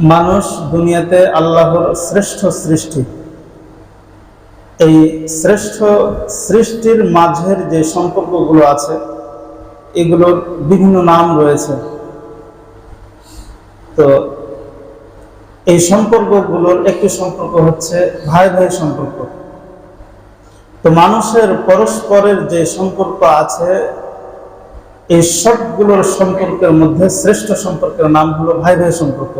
মানুষ দুনিয়াতে আল্লাহর শ্রেষ্ঠ সৃষ্টি। এই শ্রেষ্ঠ সৃষ্টির মাঝের যে সম্পর্কগুলো আছে, এগুলোর বিভিন্ন নাম রয়েছে। তো এই সম্পর্কগুলোর একটি সম্পর্ক হচ্ছে ভাই ভাই সম্পর্ক। তো মানুষের পরস্পরের যে সম্পর্ক আছে, এই সবগুলোর সম্পর্কের মধ্যে শ্রেষ্ঠ সম্পর্কের নাম হলো ভাই ভাই সম্পর্ক।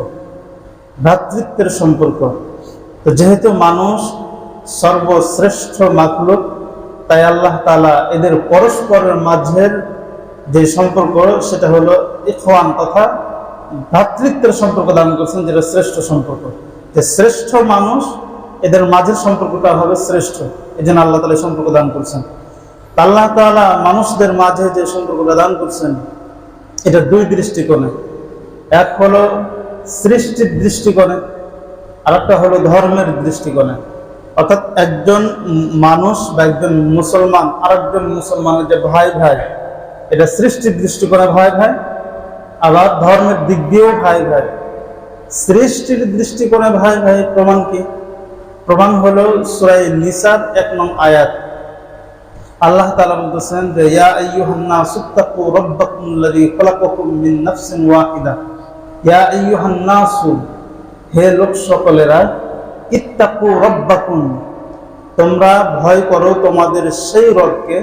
ভ্রাতৃত্বের সম্পর্ক। তো যেহেতু মানুষ সর্বশ্রেষ্ঠ মাকলুক তাই আল্লাহ তালা এদের পরস্পরের মাঝের যে সম্পর্ক, সেটা হলো ইখওয়ান তথা ভ্রাতৃত্বের সম্পর্ক দান করছেন, যেটা শ্রেষ্ঠ সম্পর্ক। যে শ্রেষ্ঠ মানুষ এদের মাঝের সম্পর্কটা হবে শ্রেষ্ঠ। এই জন্য আল্লাহ তালা সম্পর্ক দান করছেন। আল্লাহ তালা মানুষদের মাঝে যে সম্পর্কটা দান করছেন, এটা দুই দৃষ্টিকোণে। এক হলো সৃষ্টির দৃষ্টিকোণে আর একটা হলো ধর্মের দৃষ্টিকোণে। অর্থাৎ একজন মানুষ বা একজন মুসলমান আর একজন মুসলমানের যে ভাই ভাই, এটা সৃষ্টির দৃষ্টিকোণে ভাই ভাই, আবার ধর্মের দিক দিয়েও ভাই ভাই। সৃষ্টির দৃষ্টিকোণে ভাই ভাই প্রমাণ কি? প্রমাণ হলো সুরাই নিসার এক নং আয়াত। আল্লাহ তাআলা বলতেছেন যে, ইয়া আইয়ুহান নাসু তাকু রাব্বাকুমুল্লাযী খলাকাকুম মিন নাফসিন ওয়াহিদা। হে লোক সকলেরা ইত্তাকু রাব্বাকুম, তোমরা ভয় করো তোমাদের সেই রবকে,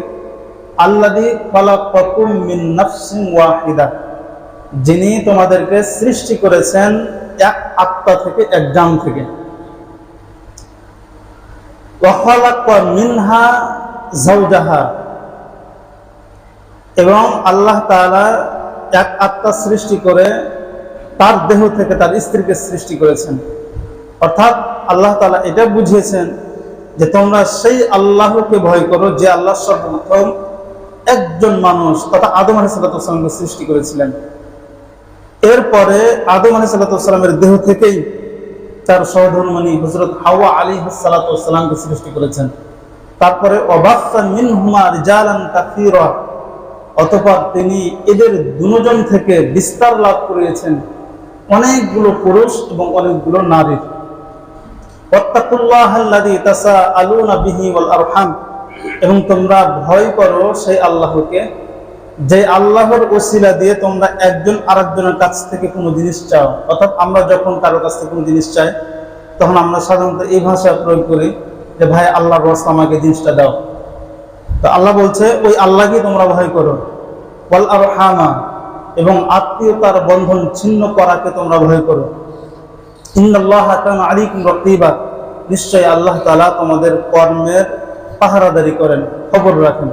আল্লাযী খলাকাকুম মিন নাফসিন ওয়াহিদা, যিনি তোমাদেরকে সৃষ্টি করেছেন এক আত্মা থেকে এক জান থেকে। মিনহা জাওজাহা এবং আল্লাহ তাআলা এক আত্মা সৃষ্টি করে তার দেহ থেকে তার স্ত্রীকে সৃষ্টি করেছেন। অর্থাৎ আল্লাহ তালা এটা বুঝিয়েছেন যে তোমরা সেই আল্লাহকে ভয় করো যে আল্লাহ সর্বপ্রথম একজন মানুষ তথা আদম আলাইসাল্লামকে সৃষ্টি করেছিলেন। এরপরে আদম আলাইসাল্লামের দেহ থেকেই তার সহধর্মণি হজরত হাওয়া আলী সালাতামকে সৃষ্টি করেছেন। তারপরে অতঃপর তিনি এদের দুজন থেকে বিস্তার লাভ করিয়েছেন। অনেকগুলো পুরুষ এবং অনেকগুলো নারীর এবং তোমরা ভয় করো সেই আল্লাহকে, যে আল্লাহর ওসিলা দিয়ে তোমরা একজন আরেকজনের কাছ থেকে কোনো জিনিস চাও। অর্থাৎ আমরা যখন কারও কাছ থেকে কোনো জিনিস চাই, তখন আমরা সাধারণত এই ভাষা প্রয়োগ করি যে, ভাই, আল্লাহর রাস্তা আমাকে জিনিসটা দাও। তো আল্লাহ বলছে, ওই আল্লাহকে তোমরা ভয় করো। বল আর হামা এবং আত্মীয়তার বন্ধন ছিন্ন করাকে তোমরা ভয় করো। রাকিবা। নিশ্চয় আল্লাহ তালা তোমাদের কর্মের পাহারাদারি করেন, খবর রাখেন।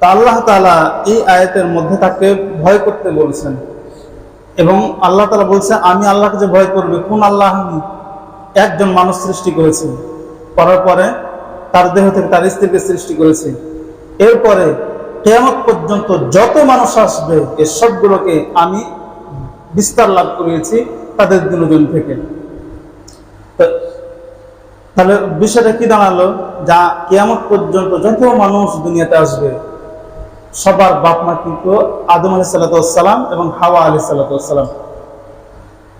তা আল্লাহ তালা এই আয়াতের মধ্যে তাকে ভয় করতে বলছেন। এবং আল্লাহ তালা বলছে, আমি আল্লাহকে যে ভয় করবে, কোন আল্লাহ আমি একজন মানুষ সৃষ্টি করেছি। করার পরে তার দেহ থেকে তার স্ত্রীকে সৃষ্টি করেছে। এরপরে কেয়ামত পর্যন্ত যত মানুষ আসবে, এ সবগুলোকে আমি বিস্তার লাভ করিয়েছি তাদের দুজন থেকে। তাহলে বিষয়টা কি দাঁড়াল? যা কেয়ামত পর্যন্ত যত মানুষ দুনিয়াতে আসবে, সবার বাপ মা কিন্তু আদম আলি সাল্লাতাম এবং হাওয়া আলি সাল্লাতাম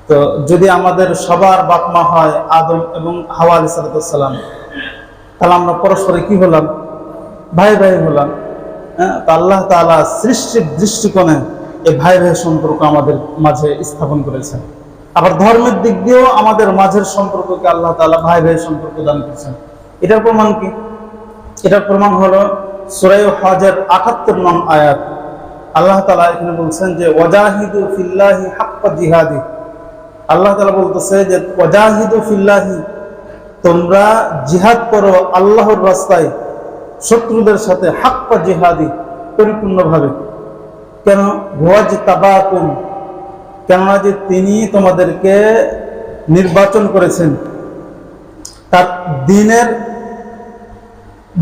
তো যদি আমাদের সবার বাপ মা হয় আদম এবং হাওয়া আলি সাল্লাতাম তাহলে আমরা পরস্পরে কি হলাম? ভাই ভাই হলাম। আল্লাহ তালা সৃষ্টির দৃষ্টিকোণে এই ভাই ভাই সম্পর্ক আমাদের মাঝে স্থাপন করেছেন। আবার ধর্মের দিক দিয়েও আমাদের মাঝের সম্পর্ককে আল্লাহ তালা ভাই ভাই সম্পর্ক দান করেছেন। এটার প্রমাণ কি? এটার প্রমাণ হলো সুরাই হজের আটাত্তর নং আয়াত। আল্লাহ তালা এখানে বলছেন যে, ওয়াজাহিদু ফিল্লাহি হাক্কা জিহাদি। আল্লাহ তালা বলতেছে যে, ওয়াজাহিদু ফিল্লাহি, তোমরা জিহাদ করো আল্লাহর রাস্তায়। শত্রুদের সাথে হাক্কা জিহাদি পরিপূর্ণভাবে। কেন? ভুয়াজ তাবাকুম কেননা যে তিনি তোমাদেরকে নির্বাচন করেছেন তার দিনের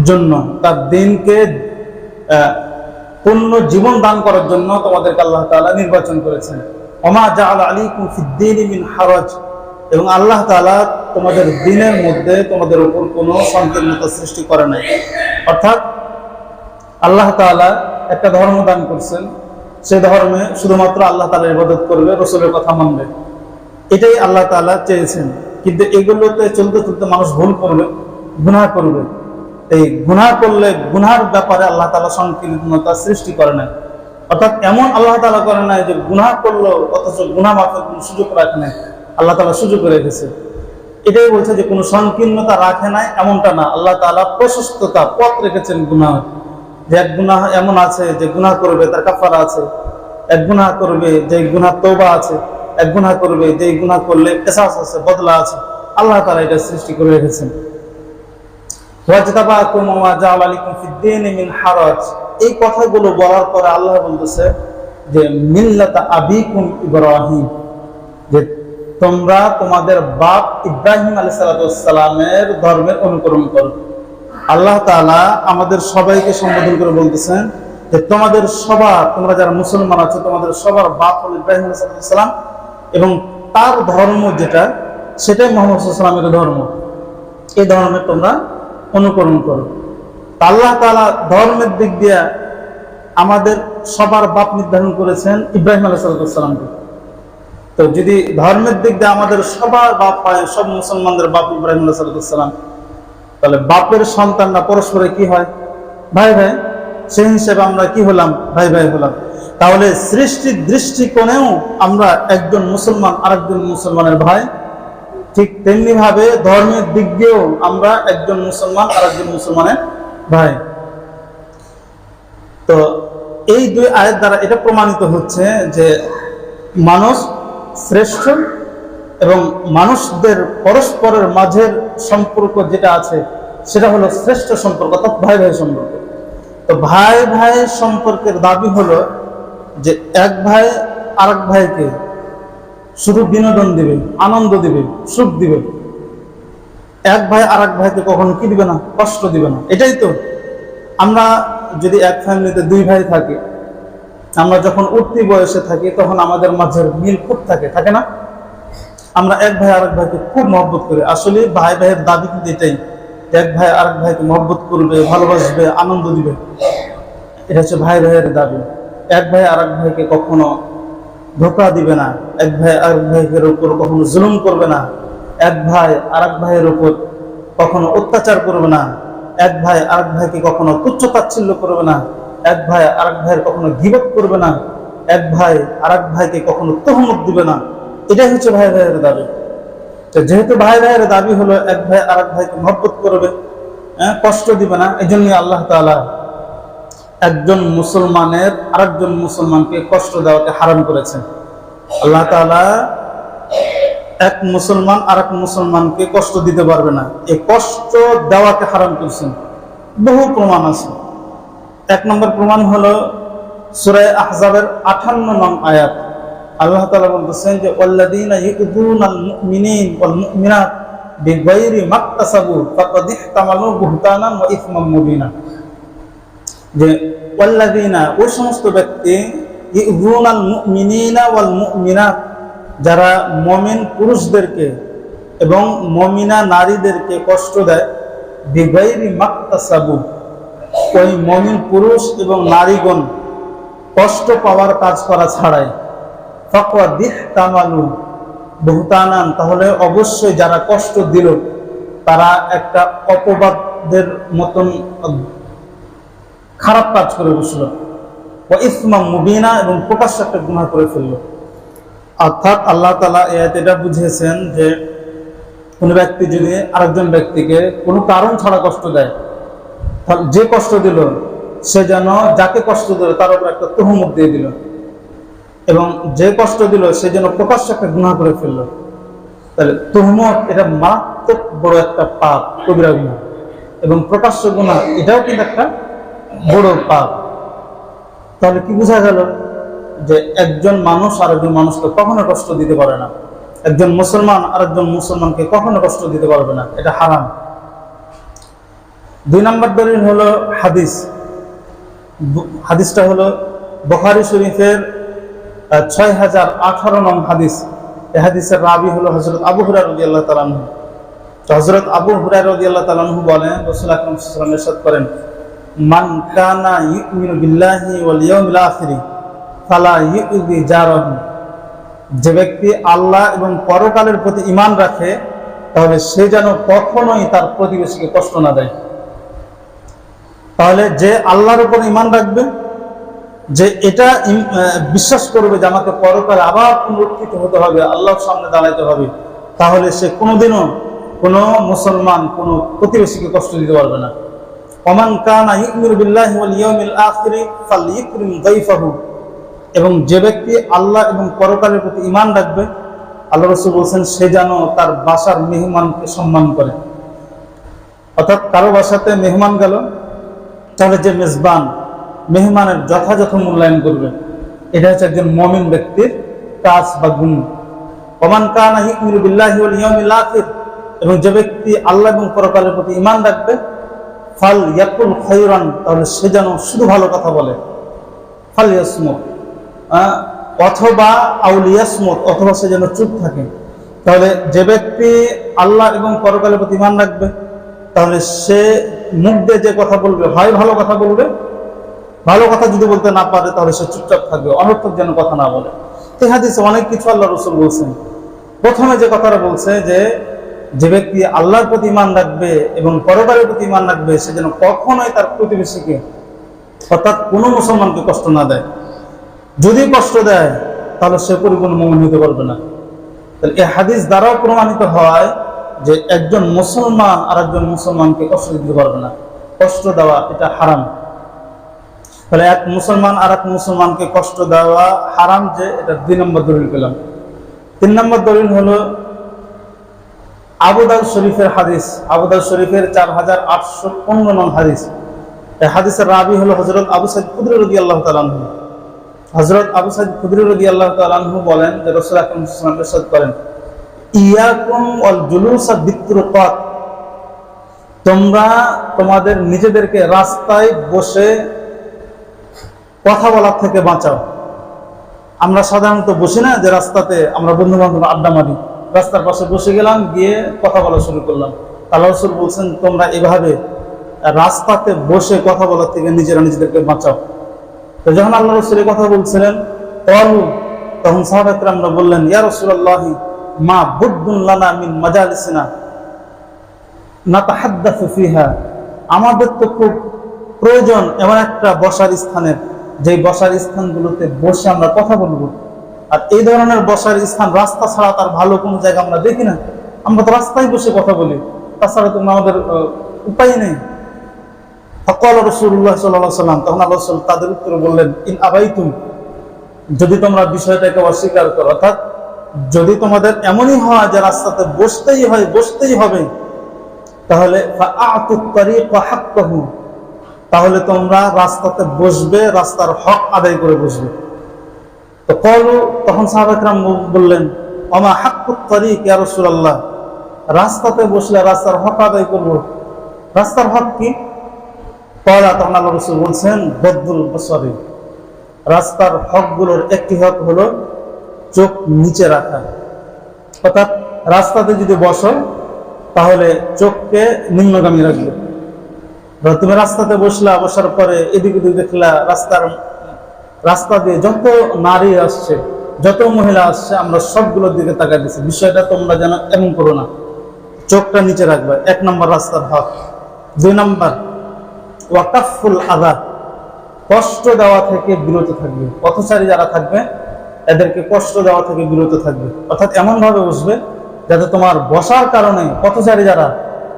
জন্য, তার দিনকে পূর্ণ জীবন দান করার জন্য তোমাদেরকে আল্লাহ তাআলা নির্বাচন করেছেন। ওমা জাআল আলাইকুম ফিদ্দিন মিন হারাজ। এবং আল্লাহ তাআলা তোমাদের দিনের মধ্যে তোমাদের উপর কোনো সংকীর্ণতা সৃষ্টি করে নাই। অর্থাৎ আল্লাহ তাআলা একটা ধর্ম দান করছেন সে ধর্মে শুধুমাত্র আল্লাহ তাআলার ইবাদত করবে, রসুলের কথা মানবে। এটাই আল্লাহ তাআলা চেয়েছেন। কিন্তু এগুলোতে চলতে চলতে মানুষ ভুল করবে, গুনাহ করবে। এই গুনাহ করলে গুনার ব্যাপারে আল্লাহ তালা সংকীর্ণতা সৃষ্টি করে না অর্থাৎ এমন আল্লাহ তাআলা করে নাই যে গুনাহ করল অথচ গুণা মাফের কোনো সুযোগ রাখে নাই। আল্লাহ তাআলা সুযোগ রেখেছে। এটাই বলছে যে কোনো সংকীর্ণতা রাখে নাই, এমনটা না। আল্লাহ তাআলা প্রশস্ততা, পথ রেখেছেন গুনাহ। যে এক গুনাহ এমন আছে যে গুনাহ করবে, তার কাফারা আছে। এক গুনাহ করবে, যে গুনাহ তওবা আছে। এক গুনাহ করবে, যে গুনাহ করলে কেসাস আছে, বদলা আছে। আল্লাহ তাআলা এটা সৃষ্টি করে রেখেছেন। এই কথাগুলো বলার পরে আল্লাহ বলতেছে যে মিল্লাতা আবিকুম ইব্রাহিম। যে তোমরা তোমাদের বাপ ইব্রাহিম আলাইহিস সালামের ধর্মের অনুকরণ করো। আল্লাহ তাআলা আমাদের সবাইকে সম্বোধন করে বলতেছেন যে, তোমাদের সবার, তোমরা যারা মুসলমান আছো, তোমাদের সবার বাপ হল ইব্রাহিম সালাম এবং তার ধর্ম যেটা, সেটাই মোহাম্মদ সাল্লামের ধর্ম। এই ধর্মের তোমরা অনুকরণ করো। আল্লাহ তাআলা ধর্মের দিক দিয়ে আমাদের সবার বাপ নির্ধারণ করেছেন ইব্রাহিম আলাইসালামকে তো যদি ধর্মের দিক দিয়ে আমাদের সবার বাপ হয়, সব মুসলমানদের বাপ ইব্রাহিম আলাইসালাম তাহলে বাপের সন্তানরা পরস্পরে কি হয়? ভাই ভাই, সেই হিসেবে আমরা কি হলাম? ভাই ভাই হলাম। তাহলে সৃষ্টির দৃষ্টিকোণেও আমরা একজন মুসলমান, আরেকজন মুসলমানের ভাই। ঠিক তেমনি ভাবে ধর্মের দিক দিয়েও আমরা একজন মুসলমান আর একজন মুসলমানের ভাই। তো এই দুই আয়ের দ্বারা এটা প্রমাণিত হচ্ছে যে মানুষ শ্রেষ্ঠ এবং মানুষদের পরস্পরের মাঝের সম্পর্ক যেটা আছে, সেটা হলো শ্রেষ্ঠ সম্পর্ক, অর্থাৎ ভাই ভাই সম্পর্ক। তো ভাই ভাই সম্পর্কের দাবি হলো যে এক ভাই আরেক ভাইকে শুধু বিনোদন দিবে, আনন্দ দিবে, সুখ দিবে। এক ভাই আর এক ভাইকে কখনো কি দিবে না? কষ্ট দিবে না। এটাই তো। আমরা যদি এক ফ্যামিলিতে দুই ভাই থাকি আমরা যখন উঠতি বয়সে থাকি, তখন আমাদের মাঝের মিল খুব থাকে থাকে না? আমরা এক ভাই আরেক ভাইকে খুব মহব্বত করি। আসলে ভাই ভাইয়ের দাবি কিন্তু এটাই, এক ভাই আরেক ভাইকে মহব্বত করবে, ভালোবাসবে, আনন্দ দিবে। এটা হচ্ছে ভাই ভাইয়ের দাবি। এক ভাই আরেক ভাইকে কখনো ধোকা দিবে না, এক ভাই আরেক ভাইয়ের উপর কখনো জুলুম করবে না, এক ভাই আরেক ভাইয়ের উপর কখনো অত্যাচার করবে না, এক ভাই আরেক ভাইকে কখনো তুচ্ছ তাচ্ছিল্য করবে না এক ভাই আর এক ভাইয়ের কখনো গিবত করবে না। এক ভাই আর এক ভাইকে কখনো তহমত দিবে না। এটাই হচ্ছে ভাই ভাইয়ের দাবি। তো যেহেতু ভাই ভাইয়ের দাবি হলো এক ভাই আর এক ভাইকে মহব্বত করবে হ্যাঁ কষ্ট দিবে না এই জন্যই আল্লাহ তাআলা একজন মুসলমানের আরেকজন মুসলমানকে কষ্ট দেওয়াকে হারাম করেছেন আল্লাহ তাআলা এক মুসলমান আর এক মুসলমানকে কষ্ট দিতে পারবে না। এই কষ্ট দেওয়াকে হারাম করেছেন। বহু প্রমাণ আছে। এক নম্বর প্রমাণ হলো সুরায় আহজাবের আঠান্ন নং আয়াত। আল্লাহ তাআলা বলতেছেন যে মুমিনাত বিগাইরি মাকতাসাবু মুবিনা। যে, ওয়াল্লাযীনা, ওই সমস্ত ব্যক্তি ইউযুনাল মুমিনিনা ওয়াল মুমিনাত, যারা মমিন পুরুষদেরকে এবং মমিনা নারীদেরকে কষ্ট দেয় বিগাইরি মাকতাসাবু ওই মমিন পুরুষ এবং নারীগণ কষ্ট পাওয়ার কাজ করা ছাড়াই। ফাকওয়া দিহ তামালু বহুতানান, তাহলে অবশ্যই যারা কষ্ট দিল, তারা একটা অপবাদের মতন খারাপ কাজ করে বসল। ও ইসমা মুবিনা এবং প্রকাশ্য একটা গুণা করে ফেলল। অর্থাৎ আল্লাহ তালা এটা বুঝিয়েছেন যে, কোনো ব্যক্তি যদি আরেকজন ব্যক্তিকে কোনো কারণ ছাড়া কষ্ট দেয় যে কষ্ট দিল, সে যেন যাকে কষ্ট দিল, তার উপর একটা তহমত দিয়ে দিল। এবং যে কষ্ট দিল, সে যেন প্রকাশ্য একটা গুণা করে ফেলল। তাহলে তহমত এটা মারাত্মক বড় একটা পাপ কবিরা গুণা এবং প্রকাশ্য গুণা এটাও কিন্তু একটা বড় পাপ। তাহলে কি বোঝা গেল যে একজন মানুষ আরেকজন মানুষকে কখনো কষ্ট দিতে পারে না? একজন মুসলমান আরেকজন মুসলমানকে কখনো কষ্ট দিতে পারবে না? এটা হারাম। দুই নম্বর দলিল হলো হাদিস। হাদিসটা হলো বখারি শরীফের ছয় হাজার আঠারো নং হাদিস। এ হাদিসের রাবি হলো হজরত আবু হুরার রদি আল্লাহ তালানহু তো হজরত আবু হুরার রদি আল্লাহ তালানহু বলেন, রসুল আকরম ইরশাদ করেন, মান কানা ইউমিনু বিল্লাহি ওয়াল ইয়াউমিল আখিরি, ফালা জারাহু। যে ব্যক্তি আল্লাহ এবং পরকালের প্রতি ইমান রাখে, তাহলে সে যেন কখনোই তার প্রতিবেশীকে কষ্ট না দেয়। তাহলে যে আল্লাহর উপর ইমান রাখবে, যে এটা বিশ্বাস করবে যে আমাকে পরকালে আবার পুনরুত্থিত হতে হবে, আল্লাহর সামনে দাঁড়াইতে হবে, তাহলে সে কোনোদিনও কোনো মুসলমান, কোনো প্রতিবেশীকে কষ্ট দিতে পারবে না। ওমান কানা এবং যে ব্যক্তি আল্লাহ এবং পরকালের প্রতি ইমান রাখবে, আল্লাহ রাসূল বলছেন, সে যেন তার বাসার মেহমানকে সম্মান করে। অর্থাৎ কারও বাসাতে মেহমান গেল তাহলে যে মেজবান, মেহমানের যথাযথ মূল্যায়ন করবে, এটা হচ্ছে একজন মমিন ব্যক্তির কাজ বা গুণ। ওমান কানা এবং যে ব্যক্তি আল্লাহ এবং পরকালের প্রতি ইমান রাখবে, ফাল ইয়াকুল খৈরান তাহলে সে যেন শুধু ভালো কথা বলে। ফাল ইয়াসমুত অথবা আউলিয়াসমত অথবা সে যেন চুপ থাকে। তাহলে যে ব্যক্তি আল্লাহ এবং পরকালের প্রতি ইমান রাখবে তাহলে সে মুখ দিয়ে যে কথা বলবে হয় ভালো কথা বলবে, ভালো কথা যদি বলতে না পারে, তাহলে সে চুপচাপ থাকবে, অনর্থক যেন কথা না বলে। এই হাদিসে অনেক কিছু আল্লাহ রসুল বলছেন। প্রথমে যে কথাটা বলছে যে যে ব্যক্তি আল্লাহর প্রতি ইমান রাখবে এবং পরকালের প্রতি ইমান রাখবে, সে যেন কখনোই তার প্রতিবেশীকে, অর্থাৎ কোনো মুসলমানকে কষ্ট না দেয়। যদি কষ্ট দেয়, তাহলে সে পরিপূর্ণ মমন হতে পারবে না। তাহলে এই হাদিস দ্বারাও প্রমাণিত হয় যে একজন মুসলমান আর একজন মুসলমানকে কষ্ট দিতে পারবে না। কষ্ট দেওয়া, এটা হারাম। তাহলে এক মুসলমান আর এক মুসলমানকে কষ্ট দেওয়া হারাম যে, এটা দুই নম্বর দলিল পেলাম। তিন নম্বর দলিল হলো আবুদাল শরীফের হাদিস। আবুদাল শরীফের চার হাজার আটশো পনেরো নং হাদিস। এই হাদিসের রাবি হলো হজরত আবু সাইদ কুদরি রদি আল্লাহ তালানহু হজরত আবু সাইদ কুদরি রদি আল্লাহ তালানহু বলেন যে রসুল আকরম করেন। তোমরা তোমাদের নিজেদেরকে রাস্তায় বসে কথা বলার থেকে বাঁচাও। আমরা সাধারণত বসি না যে রাস্তাতে আমরা বন্ধু বান্ধব আড্ডা মারি। রাস্তার পাশে বসে গেলাম, গিয়ে কথা বলা শুরু করলাম। আল্লাহ রসুল বলছেন, তোমরা এভাবে রাস্তাতে বসে কথা বলার থেকে নিজেরা নিজেদেরকে বাঁচাও। তো যখন আল্লাহ রসুল কথা বলছিলেন তখন সাহাবাকরামরা বললেন, ইয়া রসুল্লাহি মা বুদ্দুল্লানা মিন মাজালিসিনা না তাহাদ্দাফু ফিহা। আমাদের তো খুব প্রয়োজন এমন একটা বসার স্থানের যে বসার স্থানগুলোতে বসে আমরা কথা বলব। আর এই ধরনের বসার স্থান রাস্তা ছাড়া তার ভালো কোনো জায়গা আমরা দেখি না। আমরা তো রাস্তায় বসে কথা বলি। তাছাড়া তো আমাদের উপায় নেই। ফকল রসুল্লাহ সাল্লাহ সাল্লাম তখন আল্লাহ তাদের উত্তরে বললেন, ইন আবাইতুম যদি তোমরা বিষয়টাকে অস্বীকার করো, অর্থাৎ যদি তোমাদের এমনই হয় যে রাস্তাতে বসতেই হয়, বসতেই হবে, তাহলে। তাহলে তোমরা রাস্তাতে বসবে, রাস্তার হক আদায় করে বসবে। তো কলু, তখন সাহাবাকরাম বললেন আমা হাক্কুত তারিক রাস্তাতে বসলে রাস্তার হক আদায় করব। রাস্তার হক কি? কলা তখন আল্লাহ রসুল বলছেন বদুল বসরি। রাস্তার হকগুলোর একটি হক হলো চোখ নিচে রাখা। অর্থাৎ রাস্তাতে যদি বসো, তাহলে চোখকে নিম্নগামী রাখবে। তুমি রাস্তাতে বসলা, বসার পরে এদিক ওদিক দেখলা রাস্তার, রাস্তা দিয়ে যত নারী আসছে, যত মহিলা আসছে, আমরা সবগুলোর দিকে তাকাই দিচ্ছি বিষয়টা তোমরা যেন এমন করো না। চোখটা নিচে রাখবে। এক নম্বর রাস্তার হক দুই নম্বর, ওয়াকাফুল আদা কষ্ট দেওয়া থেকে বিরত থাকবে। পথচারী যারা থাকবে এদেরকে কষ্ট দেওয়া থেকে বিরত থাকবে। অর্থাৎ এমন ভাবে বসবে যাতে তোমার বসার কারণে, পথচারী যারা,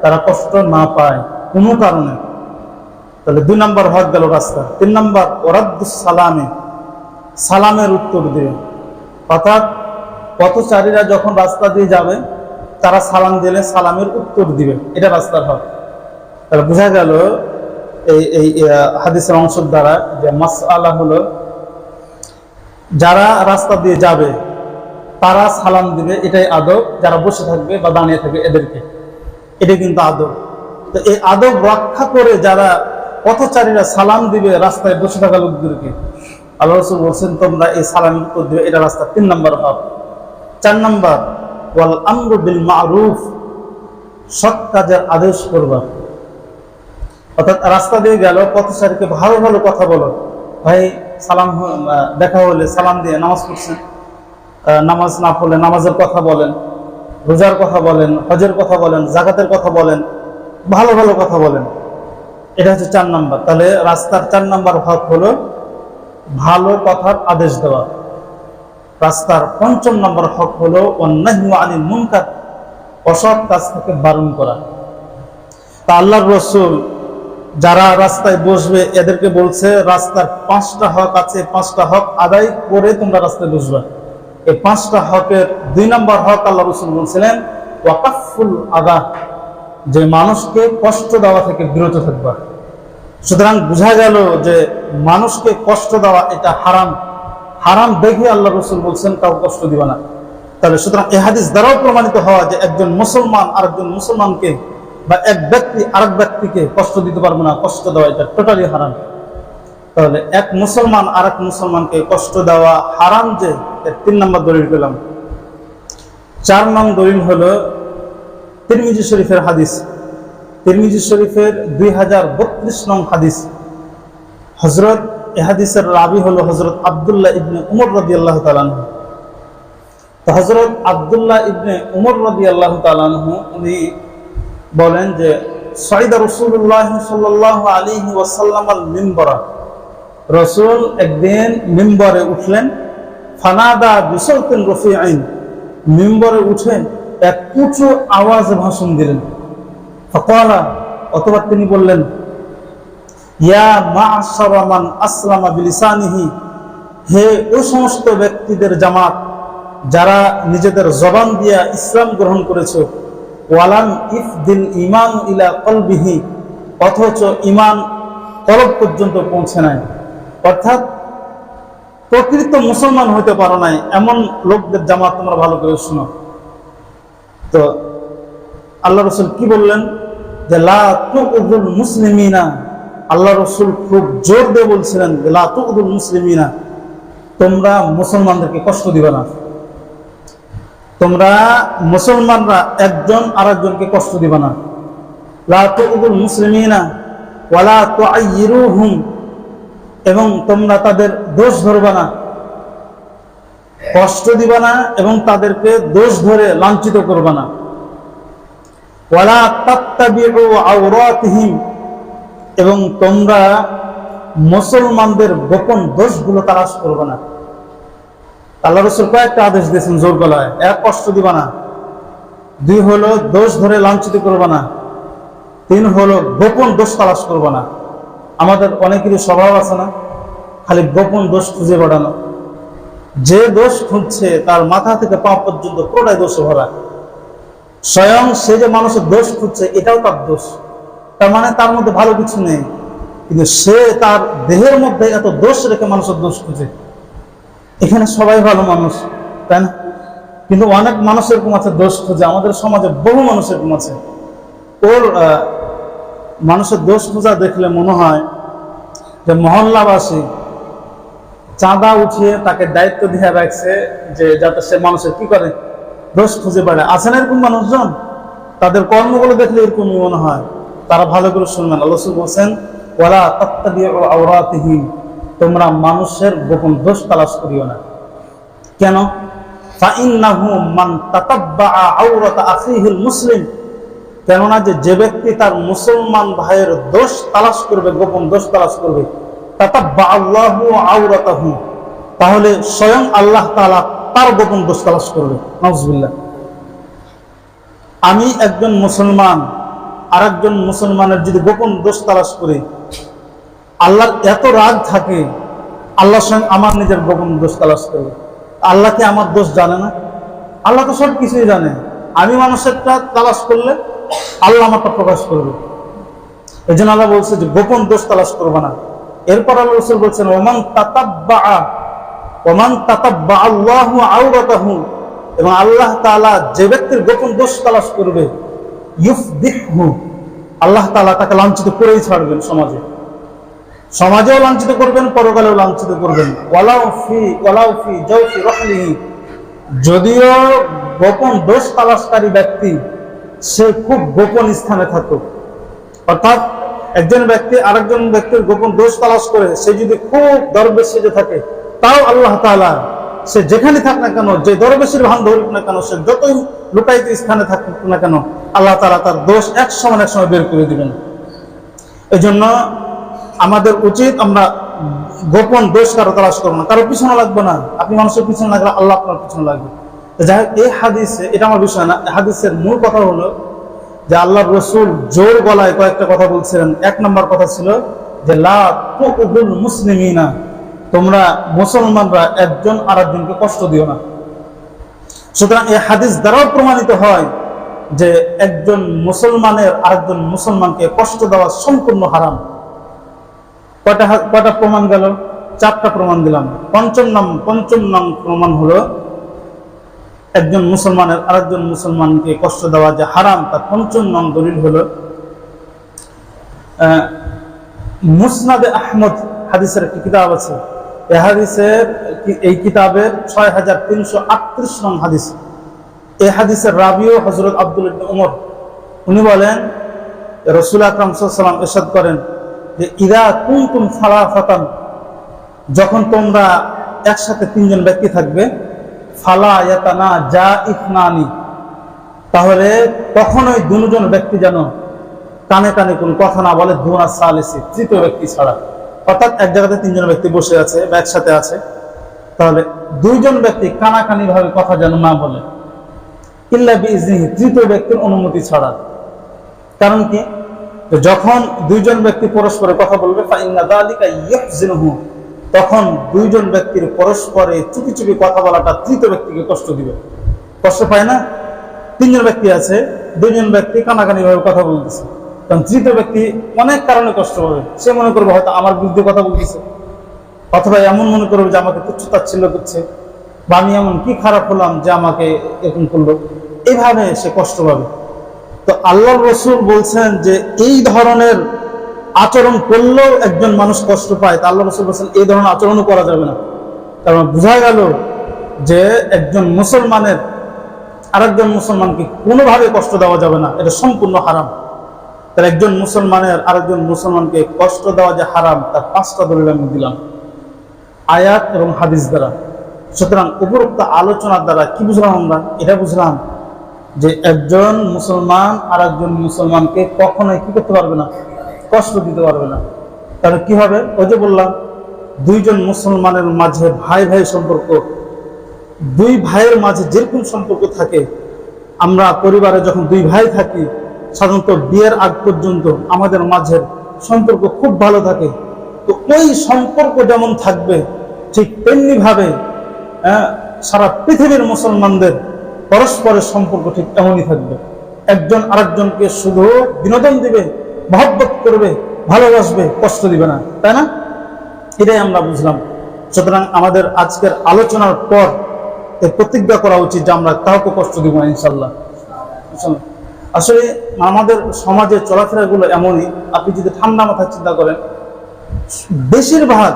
তারা কষ্ট না পায় কোনো কারণে। তাহলে দুই নম্বর হক গেল রাস্তা। তিন নম্বর, ওরাদ্দুস সালামে। সালামের উত্তর দিবে অর্থাৎ পথচারীরা যখন রাস্তা দিয়ে যাবে, তারা সালাম দিলে সালামের উত্তর দিবে। এটা রাস্তার হক। তাহলে বোঝা গেল এই এই হাদিসের অংশ দ্বারা যে মাস আল্লাহ হলো যারা রাস্তা দিয়ে যাবে, তারা সালাম দিবে, এটাই আদব। যারা বসে থাকবে বা দাঁড়িয়ে থাকবে, এদেরকে। এটা কিন্তু আদব। তো এই আদব রক্ষা করে যারা পথচারীরা সালাম দিবে রাস্তায় বসে থাকা লোকদেরকে, আল্লাহ রসুল বলছেন, তোমরা এই সালাম উত্তর দিবে, এটা রাস্তা তিন নম্বর হক চার নম্বর, ওয়াল আমরু বিল মারুফ সৎ কাজের আদেশ করবা। অর্থাৎ রাস্তা দিয়ে গেল, পথচারীকে ভালো ভালো কথা বলো। ভাই সালাম দেখা হলে সালাম দিয়ে নামাজ পড়ছেন নামাজ না পড়লে নামাজের কথা বলেন, রোজার কথা বলেন, হজের কথা বলেন, জাকাতের কথা বলেন, ভালো ভালো কথা বলেন। এটা হচ্ছে চার নাম্বার। তাহলে রাস্তার চার নাম্বার হক হলো ভালো কথার আদেশ দেওয়া। রাস্তার পঞ্চম নম্বর হক হলো অন্যান্য আলী মুনকার, অসৎ কাজ থেকে বারণ করা। তা আল্লাহর রসুল যারা রাস্তায় বসবে, এদেরকে বলছে, রাস্তার পাঁচটা হক আছে পাঁচটা হক আদায় করে তোমরা রাস্তায় বসবে। এই পাঁচটা হকের দুই নম্বর হক আল্লাহ রসুল বলছিলেন, ওয়াকাফুল আদা যে মানুষকে কষ্ট দেওয়া থেকে বিরত থাকবা। সুতরাং বোঝা গেল যে মানুষকে কষ্ট দেওয়া এটা হারাম। হারাম দেখে আল্লাহ রসুল বলছেন, কাউ কষ্ট দিবা না। তাহলে সুতরাং এহাদিস দ্বারাও প্রমাণিত হওয়া যে একজন মুসলমান আর একজন মুসলমানকে বা এক ব্যক্তি আরেক ব্যক্তিকে কষ্ট দিতে পারবে না, কষ্ট দেওয়া এটা টোটালি হারাম। তাহলে এক মুসলমান আরেক মুসলমানকে কষ্ট দেওয়া হারাম যে তিন নম্বর দলিল পেলাম। চার নং দলিল হল তিরমিজি শরীফের হাদিস। তিরমিজি শরীফের দুই হাজার বত্রিশ নং হাদিস। হজরত এ হাদিসের রাবি হলো হজরত আবদুল্লাহ ইবনে উমর রদি আল্লাহ তালানহু তো হজরত আবদুল্লাহ ইবনে উমর রদি আল্লাহ তালানহু উনি বলেন যে সঈদা রসুল্লাহ সাল্লাহ আলিহি ওয়াসাল্লাম আল মিম্বরা। রসুল একদিন মিম্বরে উঠলেন, ফানাদা বিসলতেন রফি আইন মিম্বরে উঠে এক উঁচু আওয়াজে ভাষণ দিলেন। ফকালা, অথবা তিনি বললেন, ইয়া মা মান আসলামা বিলিসানিহি। হে ও সমস্ত ব্যক্তিদের জামাত, যারা নিজেদের জবান দিয়া ইসলাম গ্রহণ করেছে ওয়ালাম ইফদিল ইমান ইলা কলবিহি, অথচ ইমান কলব পর্যন্ত পৌঁছে নাই। অর্থাৎ প্রকৃত মুসলমান হইতে পারো নাই, এমন লোকদের জামাত তোমরা ভালো করে শুনো। তো আল্লাহ রসুল কি বললেন? যে, লা তুকুদুল মুসলিমিনা। আল্লাহ রসুল খুব জোর দিয়ে বলছিলেন যে, লা তুকুদুল মুসলিমিনা, তোমরা মুসলমানদেরকে কষ্ট দিবে না। তোমরা মুসলমানরা একজন আরেকজনকে কষ্ট দিবে না। তুআইয়িরুহুম। এবং তোমরা তাদের দোষ ধরবে না। কষ্ট দিবে না এবং তাদেরকে দোষ ধরে লাঞ্ছিত করবে না। এবং তোমরা মুসলমানদের গোপন দোষগুলো তালাশ করবে না। আল্লাহ রসুল কয়েকটা আদেশ দিয়েছেন জোর গলায়। এক, কষ্ট দিবা না। দুই হলো দোষ ধরে লাঞ্ছিত করবে না। তিন হলো গোপন দোষ তালাশ করবে না। আমাদের অনেকেরই স্বভাব আছে না, খালি গোপন দোষ খুঁজে বেড়ানো। যে দোষ খুঁজছে তার মাথা থেকে পা পর্যন্ত পুরোটাই দোষ ভরা। স্বয়ং সে যে মানুষের দোষ খুঁজছে, এটাও তার দোষ। তার মানে তার মধ্যে ভালো কিছু নেই। কিন্তু সে তার দেহের মধ্যে এত দোষ রেখে মানুষের দোষ খুঁজে। এখানে সবাই ভালো মানুষ, তাই না? কিন্তু অনেক মানুষ এরকম আছে, দোষ খুঁজে। আমাদের সমাজে বহু মানুষ এরকম আছে। ওর মানুষের দোষ খোঁজা দেখলে মনে হয় যে মহল্লাবাসী চাঁদা উঠিয়ে তাকে দায়িত্ব দিয়ে রাখছে যে যাতে সে মানুষের কি করে? দোষ খুঁজে বেড়ায়। আছেন এরকম মানুষজন? তাদের কর্মগুলো দেখলে এরকমই মনে হয়। তারা ভালো করে শুনবেন। রসুল বলছেন ওলা তত্ত্বাদিয়া আওরাতিহীন তোমরা মানুষের গোপন দোষ তালাশ করিও না। কেন? মুসলিম। কেননা যে যে ব্যক্তি তার মুসলমান ভাইয়ের দোষ তালাশ করবে, গোপন দোষ তালাশ করবে তাহলে স্বয়ং আল্লাহ তাআলা তার গোপন দোষ তালাশ করবে। নাউজুবিল্লাহ। আমি একজন মুসলমান, আরেকজন মুসলমানের যদি গোপন দোষ তালাশ করি আল্লাহর এত রাগ থাকে, আল্লাহর সঙ্গে আমার নিজের গোপন দোষ তালাশ করবে আল্লাহ কি আমার দোষ জানে না? আল্লাহ তো সব কিছুই জানে। আমি মানুষেরটা তালাশ করলে আল্লাহ আমারটা প্রকাশ করবে। এই জন্য আল্লাহ বলছে যে, গোপন দোষ তালাশ করবে না। এরপর আল্লাহ রসুল বলছেন, ওমান তাতাব্বা ওমান তাতাব্বা আল্লাহু আওরাতাহু এবং আল্লাহ তাআলা যে ব্যক্তির গোপন দোষ তালাশ করবে, ইউফদিহু, আল্লাহ তাআলা তাকে লাঞ্ছিত করেই ছাড়বেন সমাজে। সমাজেও লাঞ্ছিত করবেন, পরকালেও লাঞ্ছিত করবেন ওয়ালাউ ফি ওয়ালাউ ফি জাওফি রাহলিহি যদিও গোপন দোষ তালাশকারী ব্যক্তি, সে খুব গোপন স্থানে থাকুক। অর্থাৎ একজন ব্যক্তি আরেকজন ব্যক্তির গোপন দোষ তালাশ করে, সে যদি খুব দরবেশ সেজে থাকে, তাও আল্লাহ তাআলা সে যেখানে থাক না কেন, যে দরবেশির ভান ধরুক না কেন, সে যতই লুকায়িত স্থানে থাকুক না কেন, আল্লাহ তালা তার দোষ এক সময় এক সময় বের করে দিবেন। এই জন্য আমাদের উচিত আমরা গোপন দোষ কারও তালাশ করব না। কারও পিছনে লাগবে না। আপনি মানুষের পিছনে লাগলে আল্লাহ আপনার পিছনে লাগবে। যাই হোক, এই হাদিসে, এটা আমার বিষয় না হাদিসের মূল কথা হলো যে আল্লাহ রসুল জোর গলায় কয়েকটা কথা বলছিলেন। এক নম্বর কথা ছিল যে, লা তুকুল মুসলিমিনা তোমরা মুসলমানরা একজন আর একজনকে কষ্ট দিও না। সুতরাং এই হাদিস দ্বারাও প্রমাণিত হয় যে, একজন মুসলমানের আরেকজন মুসলমানকে কষ্ট দেওয়া সম্পূর্ণ হারাম। কয়টা হা- কয়টা প্রমাণ গেল? চারটা প্রমাণ দিলাম। পঞ্চম নাম পঞ্চম নাম প্রমাণ হলো একজন মুসলমানের আরেকজন মুসলমানকে কষ্ট দেওয়া যে হারাম, তার পঞ্চম নাম দলিল হলো মুসনাদে আহমদ হাদিসের একটি কিতাব আছে। এ হাদিসের এই কিতাবের ছয় হাজার তিনশো আটত্রিশ নং হাদিস। এ হাদিসের রাবিও হজরত আব্দুল উমর। উনি বলেন, রসুল আকরাম সাল্লাম এরশাদ করেন যে ইরা ইদা কুনতুম ফালাফাতান যখন তোমরা একসাথে তিনজন ব্যক্তি থাকবে, ফালা ইয়াতানা যা ইফনানি তাহলে কখনোই দুজন ব্যক্তি যেন কানে কানে কোন কথা না বলে, দুনা সালিসি, তৃতীয় ব্যক্তি ছাড়া। অর্থাৎ এক জায়গাতে তিনজন ব্যক্তি বসে আছে বা একসাথে আছে, তাহলে দুইজন ব্যক্তি কানাকানি ভাবে কথা যেন না বলে। ইল্লা বিইজনিহি, তৃতীয় ব্যক্তির অনুমতি ছাড়া। কারণ কি? যে যখন দুইজন ব্যক্তি পরস্পরে কথা বলবে তখন দুইজন ব্যক্তির পরস্পরে চুপি চুপি কথা বলাটা তৃতীয় ব্যক্তিকে কষ্ট দিবে। কষ্ট পায় না? তিনজন ব্যক্তি আছে, দুইজন ব্যক্তি কানাকানি ভাবে কথা বলতেছে। কারণ তৃতীয় ব্যক্তি অনেক কারণে কষ্ট পাবে। সে মনে করবে হয়তো আমার বিরুদ্ধে কথা বলতেছে। অথবা এমন মনে করবে যে আমাকে তুচ্ছ তাচ্ছিল্য করছে, বা আমি এমন কি খারাপ হলাম যে আমাকে এরকম করল। এভাবে সে কষ্ট পাবে। তো আল্লাহ রসুল বলছেন যে এই ধরনের আচরণ করলেও একজন মানুষ কষ্ট পায়। তা আল্লাহ রসুল বলছেন, এই ধরনের আচরণও করা যাবে না। কারণ বোঝা গেল যে একজন মুসলমানের আরেকজন মুসলমানকে কোনোভাবে কষ্ট দেওয়া যাবে না। এটা সম্পূর্ণ হারাম। তার একজন মুসলমানের আরেকজন মুসলমানকে কষ্ট দেওয়া যে হারাম, তার পাঁচটা দলিল আমি দিলাম। আয়াত এবং হাদিস দ্বারা। সুতরাং উপরোক্ত আলোচনার দ্বারা কি বুঝলাম আমরা? এটা বুঝলাম যে একজন মুসলমান আর একজন মুসলমানকে কখনোই কি করতে পারবে না? কষ্ট দিতে পারবে না। তাহলে কি হবে? ওই যে বললাম দুইজন মুসলমানের মাঝে ভাই ভাই সম্পর্ক দুই ভাইয়ের মাঝে যেরকম সম্পর্ক থাকে আমরা পরিবারে যখন দুই ভাই থাকি সাধারণত বিয়ের আগ পর্যন্ত আমাদের মাঝের সম্পর্ক খুব ভালো থাকে। তো ওই সম্পর্ক যেমন থাকবে ঠিক তেমনি ভাবে হ্যাঁ, সারা পৃথিবীর মুসলমানদের পরস্পরের সম্পর্ক ঠিক তেমনই থাকবে। একজন আরেকজনকে শুধু বিনোদন দিবে, মহব্বত করবে, ভালোবাসবে, কষ্ট দিবে না, তাই না? এটাই আমরা বুঝলাম। সুতরাং আমাদের আজকের আলোচনার পর এ প্রতিজ্ঞা করা উচিত যে আমরা কাউকে কষ্ট দিব না ইনশাল্লাহ? আসলে আমাদের সমাজের চলাফেরাগুলো এমনই, আপনি যদি ঠান্ডা মাথায় চিন্তা করেন, বেশিরভাগ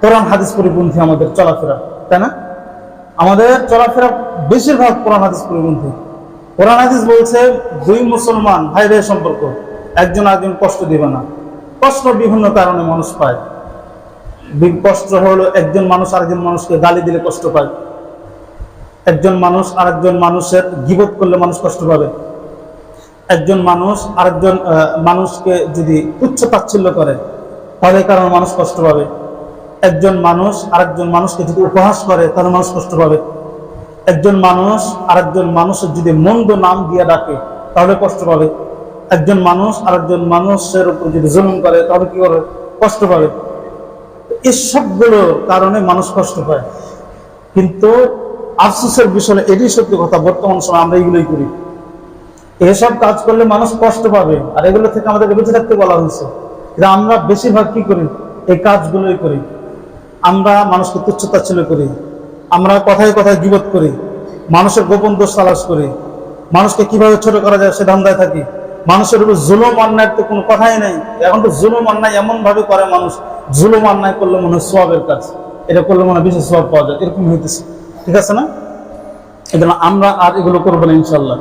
কোরআন, হাদিস পরিপন্থী আমাদের চলাফেরা, তাই না? আমাদের চলাফেরা বেশিরভাগ কোরআন হাদিস পরিপন্থী কোরআন হাদিস বলছে দুই মুসলমান ভাই ভাই সম্পর্ক, একজন আরেকজন কষ্ট দিবে না। কষ্ট বিভিন্ন কারণে মানুষ পায়। কষ্ট হলো একজন মানুষ আরেকজন মানুষকে গালি দিলে কষ্ট পায়। একজন মানুষ আরেকজন মানুষের গিবত করলে মানুষ কষ্ট পাবে। একজন মানুষ আরেকজন মানুষকে যদি তুচ্ছ তাচ্ছিল্য করে, তাহলে কারণে মানুষ কষ্ট পাবে। একজন মানুষ আরেকজন মানুষকে যদি উপহাস করে, তাহলে মানুষ কষ্ট পাবে। একজন মানুষ আরেকজন মানুষের যদি মন্দ নাম দিয়ে ডাকে, তাহলে কষ্ট পাবে। একজন মানুষ আরেকজন মানুষের উপর যদি জুলুম করে, তাহলে কি করে কষ্ট পাবে। এই সবগুলোর কারণে মানুষ কষ্ট পায়। কিন্তু আফসোসের বিষয়ে এটি সত্যি কথা। বর্তমান সময় আমরা এগুলোই করি। এসব কাজ করলে মানুষ কষ্ট পাবে। আর এগুলো থেকে আমাদেরকে বেঁচে থাকতে বলা হয়েছে। আমরা বেশিরভাগ কি করি? এই কাজগুলোই করি। আমরা মানুষকে তুচ্ছতাচ্ছিল্য করি। আমরা কথায় কথায় গিবত করি। মানুষের গোপন দোষ তালাশ করি। মানুষকে কীভাবে ছোট করা যায় সে ধান্দায় থাকি। মানুষের উপর জুলুম অন্যায়ের তো কোনো কথাই নেই। এখন তো জুলুম অন্যায় এমনভাবে করে মানুষ। জুলুম অন্যায় করলে মনে হয় সোয়াবের কাজ। এটা করলে মনে হয় বিশেষ সোয়াব পাওয়া যায়। এরকম হইতেছে। ঠিক আছে না? এই জন্য আমরা আর এগুলো করব না ইনশাল্লাহ।